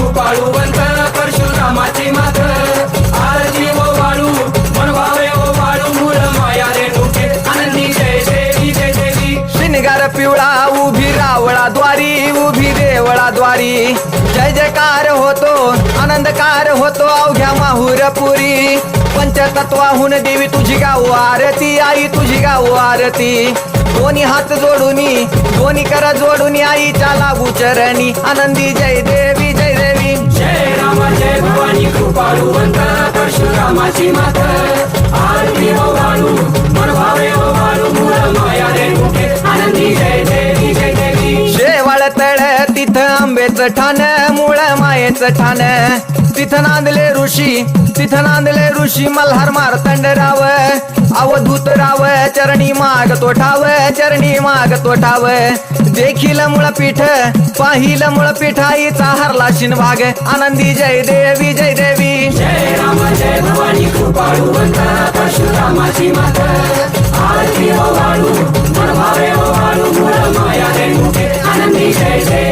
भवानी परशुरामाची मात आरती ओ वाळू ओ वाळू मूळ माया रेणुके आनंदी जय देवी जय देवी. पिवळा उभी रावळा द्वारी उभी देवळा द्वारी. जय जयकार होतो आनंदकार होतो अवघ्या माहुरपुरी. पंचतत्वाहून देवी तुझी गाव आरती आई तुझी गाव आरती. दोन्ही हात जोडूनी दोन्ही कर जोडून आईच्या लागू चरणी. आनंदी जय देव. जय जय भवानी कृपाळूवंत परशुरामाची मात. आरती ओ वाळू मन भावे ओ मूळ माया रे मुखे. आनंदी जय देवी जय देवी. शेवाळ तळ तिथं आंबेचं ठाण मूळ मायेचं ठाण. तिथं नांदले ऋषी तिथं नांदले ऋषी मल्हार मारतंड राव अवधूत राव चरणी माग तो ठाव चरणी माग तो ठाव देखील मुळपीठ पाहिलं मुळपीठ आईचा हरला भाग आनंदी जय देवी जय देवी. जय जय भवानी परशुरामाची आरती मूळ माया रेणुके. आनंदी जय जय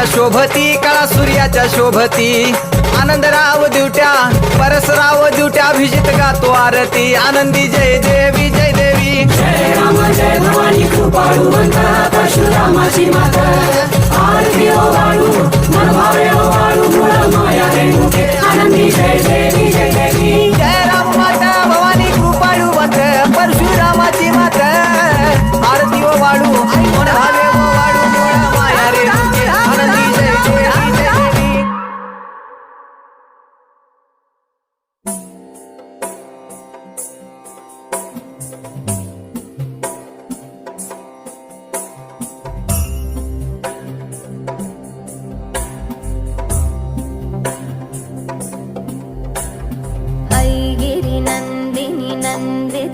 सूर्याच्या शोभती कळा सूर्याच्या शोभती. आनंदराव दिवट्या परसराव दिवट्या अभिजित गातो आरती. आनंदी जय देवी जय देवी. जय राम जय भवानी परशुरामाची आरती माया रेणुके. आनंदी जय देवी जय देवी.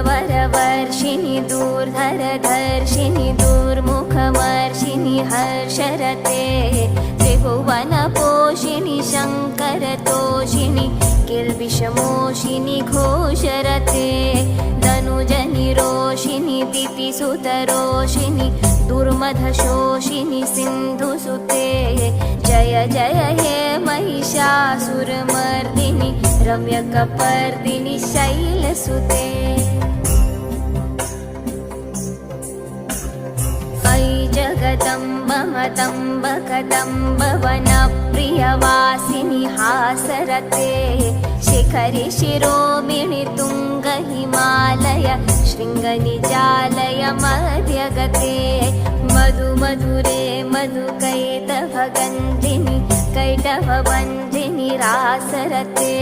सुरवर दूरवर्षिणि दूर्धरधर्षिणि दूर्मुखमर्षिणि हर्षरते त्रिभुवनपोषिणि शङ्करतोषिणि किल्बिषमोषिनि घोषरते दनुजनिरोषिणि दितिसुतरोषिणि दुर्मधशोषिनि सिन्धुसुते जय जय हे महिषासुरमर्दिनि रम्यकपर्दिनि शैलसुते जगदम्ब मदम्ब कदम्ब वनप्रियवासिनि हासरते शिखरि शिरोमिणि तुङ्ग हिमालय शृङ्गनिजालय मध्यगते मधु मधुरे मधुकैटभगन्धिनि कैटभबन्धिनि रासरते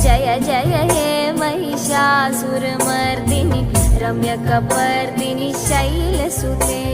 जय जय हे महिषासुरमर्दिनि रम्यकपर्दिनि शैलसुते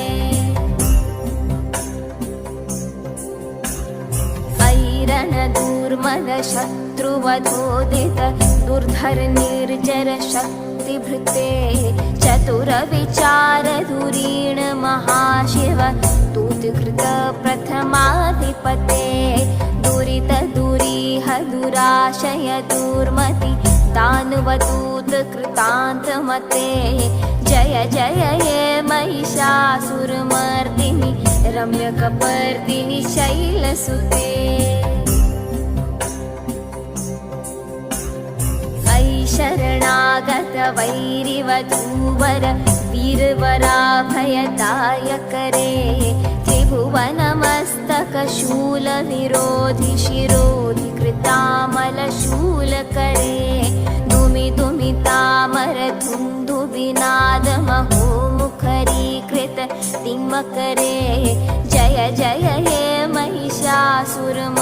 ऐरणदूर्मदशत्रुवधोदित दुर्धर निर्जर शक्तिभृते चतुरविचारधुरीण महाशिव दूतकृत प्रथमाधिपते दुरित दुरीह दुराशय दुर्मति दानवदूत कृतान्तमते। जय जय हे महिषासुरमर्दिनि रम्यकपर्दिनि शैलसुते वैरिवधूवर वीरवराभयदायकरे त्रिभुवनमस्तकशूलविरोधि शिरोधि कृतामलशूलकरे दुमि दुमि तामर धुन्धुविनाद महोमुखरीकृत तिमकरे जय जय हे महिषासुरम